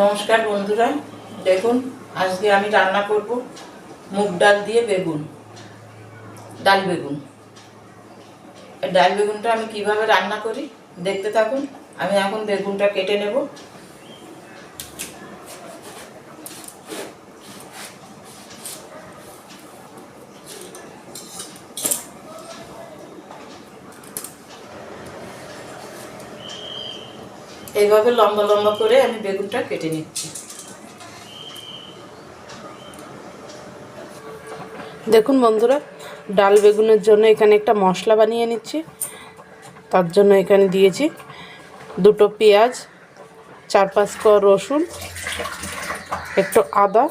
নমস্কার বন্ধুরা, দেখুন, আজকে আমি রান্না করব মুগ ডাল দিয়ে বেগুন, ডাল বেগুন। ডাল বেগুনটা আমি কীভাবে রান্না করি, দেখতে থাকুন, আমি এখন বেগুনটা কেটে নেব। এইভাবে লম্বা লম্বা করে আমি বেগুনটা কেটে নিচ্ছি। দেখুন বন্ধুরা, ডাল বেগুনের জন্য এখানে একটা মশলা বানিয়ে নিচ্ছি। তার জন্য এখানে দিয়েছি দুটো পেঁয়াজ, চার পাঁচ কোয়া রসুন, একটু আদা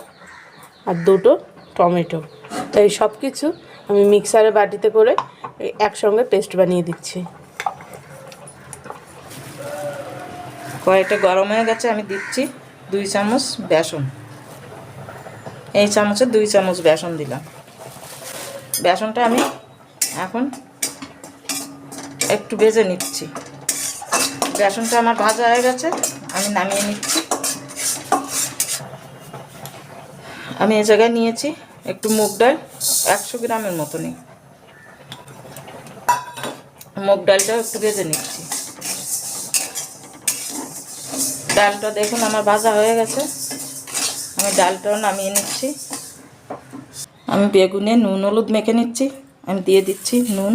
আর দুটো টমেটো। তাই সব কিছু আমি মিক্সারে বাটিতে করে একসঙ্গে পেস্ট বানিয়ে দিচ্ছি। কয়েকটা গরম হয়ে গেছে, আমি দিচ্ছি দুই চামচ বেসন। এই চামচে দুই চামচ বেসন দিলাম। বেসনটা আমি এখন একটু বেজে নিচ্ছি। বেসনটা আমার ভাজা হয়ে গেছে, আমি নামিয়ে নিচ্ছি। আমি এই জায়গায় নিয়েছি একটু মুগ ডাল, একশো গ্রামের মতনই। মুগ ডালটাও একটু ভেজে নিচ্ছি। ডালটা দেখুন, আমার ভাজা হয়ে গেছে। আমি ডালটাও নামিয়ে নিচ্ছি। আমি বেগুনে নুন, হলুদ মেখে নিচ্ছি। আমি দিয়ে দিচ্ছি নুন।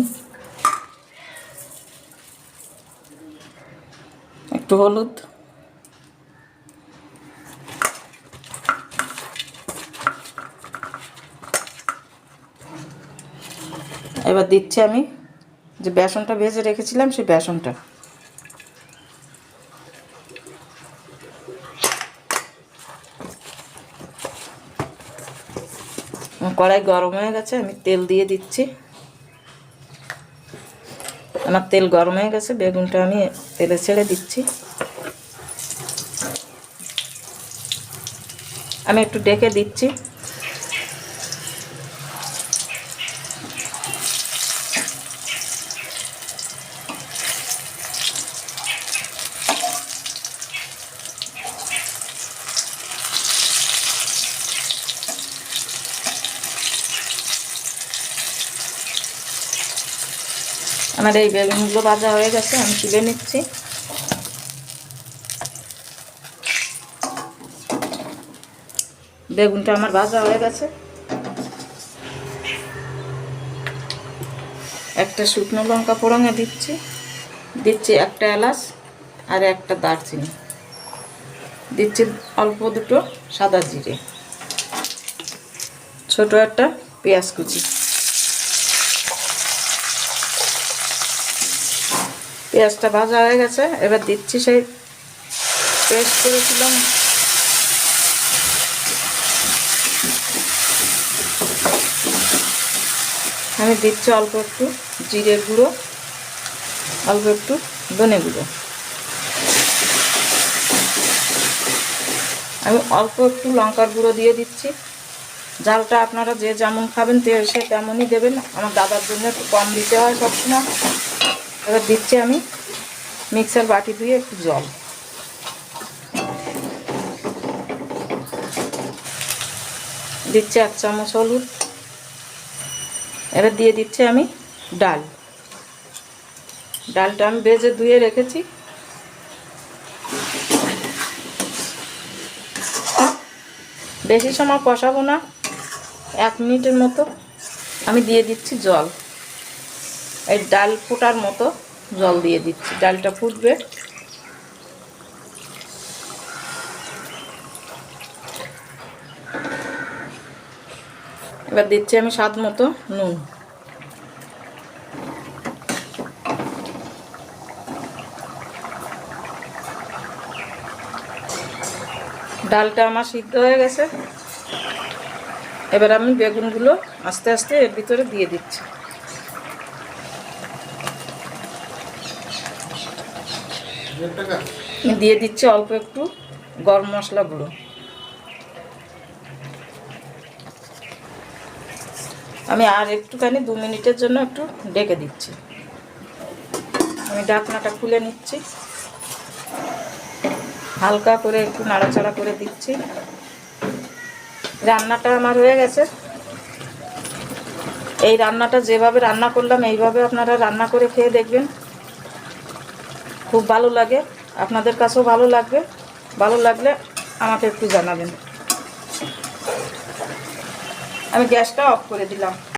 একটু হলুদ। এবার দিচ্ছি আমি যে বেসনটা ভেজে রেখেছিলাম, সেই বেসনটা। কড়াই গরম হয়ে গেছে, আমি তেল দিয়ে দিচ্ছি। আমার তেল গরম হয়ে গেছে, বেগুনটা আমি তেলে ছেড়ে দিচ্ছি। আমি একটু ডেকে দিচ্ছি। আমার এই বেগুনগুলো ভাজা হয়ে গেছে, আমি তুলে নিচ্ছি। বেগুনটা আমার ভাজা হয়ে গেছে। একটা শুকনো লঙ্কা পোড়ঙে দিচ্ছি দিচ্ছি একটা এলাচ আর একটা দারচিনি। দিচ্ছি অল্প দুটো সাদা জিরে। ছোট একটা পেঁয়াজ কুচি। পেঁয়াজটা ভাজা হয়ে গেছে, এবার দিচ্ছি সেই পেস্ট করেছিলাম আমি দিচ্ছি অল্প একটু জিরে গুঁড়ো, অল্প একটু ধনে গুঁড়ো। আমি অল্প একটু লঙ্কার গুঁড়ো দিয়ে দিচ্ছি। জালটা আপনারা যে যেমন খাবেন, তে সে তেমনই দেবেন। আমার দাদার জন্য একটু কম দিতে হয় সবসময়। এবার দিচ্ছি আমি মিক্সার বাটি দিয়ে একটু জল। দিচ্ছি এক চামচ হলুদ। এবার দিয়ে দিচ্ছি আমি ডাল। ডালটা আমি ভেজে ধুয়ে রেখেছি। বেশি সময় কষাবো না, এক মিনিটের মতো আমি দিয়ে দিচ্ছি জল। এই ডাল ফোটার মতো জল দিয়ে দিচ্ছি। ডালটা ফুটবে। এবার দিচ্ছি আমি স্বাদ মতো নুন। ডালটা আমার সিদ্ধ হয়ে গেছে। এবার আমি বেগুনগুলো আস্তে আস্তে এর ভিতরে দিয়ে দিচ্ছি। দিয়ে দিচ্ছি অল্প একটু গরম মশলা গুঁড়ো। আমি আর একটুখানি দু মিনিটের জন্য একটু ডেকে দিচ্ছি। আমি ডাকনাটা খুলে নিচ্ছি। হালকা করে একটু নাড়াচাড়া করে দিচ্ছি। রান্নাটা আমার হয়ে গেছে। এই রান্নাটা যেভাবে রান্না করলাম, এইভাবে আপনারা রান্না করে খেয়ে দেখবেন। খুব ভালো লাগে। আপনাদের কাছেও ভালো লাগবে। ভালো লাগলে আমাকে একটু জানাবেন। আমি গ্যাসটা অফ করে দিলাম।